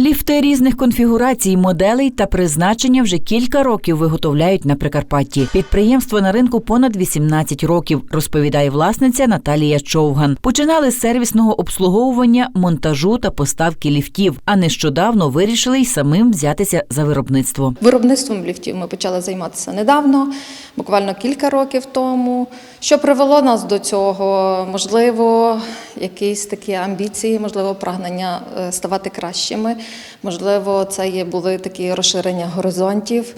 Ліфти різних конфігурацій, моделей та призначення вже кілька років виготовляють на Прикарпатті. Підприємство на ринку понад 18 років, розповідає власниця Наталія Човган. Починали з сервісного обслуговування, монтажу та поставки ліфтів, а нещодавно вирішили й самим взятися за виробництво. Виробництвом ліфтів ми почали займатися недавно, буквально кілька років тому. Що привело нас до цього? Можливо, якісь такі амбіції, можливо, прагнення е, ставати кращими. Можливо, це є були такі розширення горизонтів.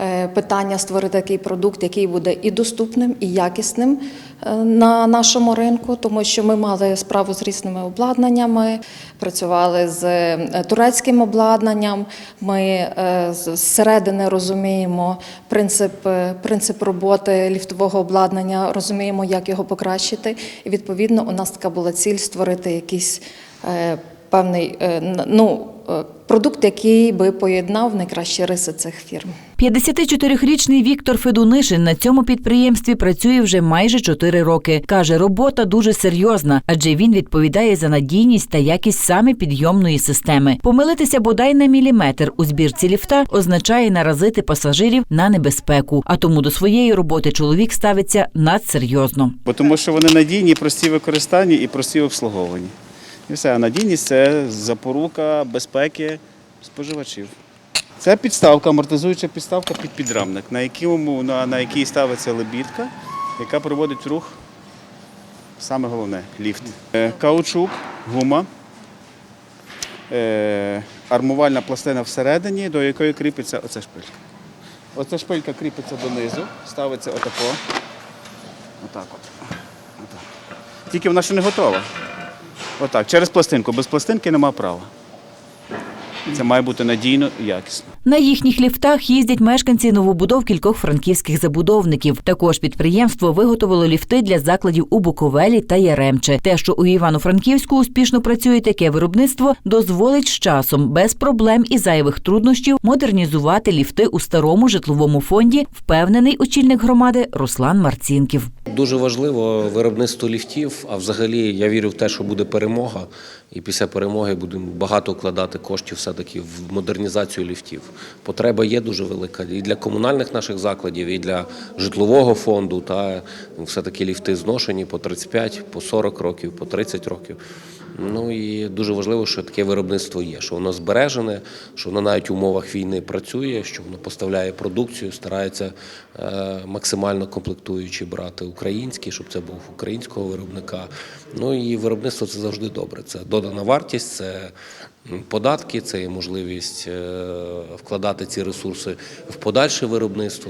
е, Питання створити такий продукт, який буде і доступним, і якісним е, на нашому ринку, тому що ми мали справу з різними обладнаннями, працювали з е, турецьким обладнанням. Ми зсередини розуміємо принцип, принцип роботи ліфтового обладнання, розуміємо, як його покращити. І відповідно у нас така була ціль створити якийсь певний е, ну, е, продукт, який би поєднав найкращі риси цих фірм. 54-річний Віктор Федунишин на цьому підприємстві працює вже майже 4 роки. Каже, робота дуже серйозна, адже він відповідає за надійність та якість саме підйомної системи. Помилитися бодай на міліметр у збірці ліфта означає наразити пасажирів на небезпеку. А тому до своєї роботи чоловік ставиться надсерйозно. Бо тому що вони надійні, прості в використанні і прості в обслуговуванні. І все, а надійність це запорука безпеки споживачів. Це підставка, амортизуюча підставка під підрамник, на, якому, на, на якій ставиться лебідка, яка проводить рух, саме головне ліфт. Е, Каучук, гума, е, армувальна пластина всередині, до якої кріпиться оця шпилька. Оця шпилька кріпиться донизу, ставиться отако. Отак от. Отак. Тільки вона ще не готова. Отак, через пластинку. Без пластинки нема права. Це має бути надійно і якісно. На їхніх ліфтах їздять мешканці новобудов кількох франківських забудовників. Також підприємство виготовило ліфти для закладів у Буковелі та Яремче. Те, що у Івано-Франківську успішно працює таке виробництво, дозволить з часом без проблем і зайвих труднощів модернізувати ліфти у старому житловому фонді. Впевнений очільник громади Руслан Марцінків. Дуже важливо виробництво ліфтів. А взагалі я вірю в те, що буде перемога, і після перемоги будемо багато вкладати коштів все-таки в модернізацію ліфтів. Потреба є дуже велика і для комунальних наших закладів, і для житлового фонду. Та все-таки ліфти зношені по 35, по 40 років, по 30 років. Ну і дуже важливо, що таке виробництво є, що воно збережене, що воно навіть в умовах війни працює, що воно поставляє продукцію, старається е, максимально комплектуючи брати український, щоб це був українського виробника. Ну і виробництво це завжди добре. Це додана вартість, це податки, це є можливість е, вкладати ці ресурси в подальше виробництво.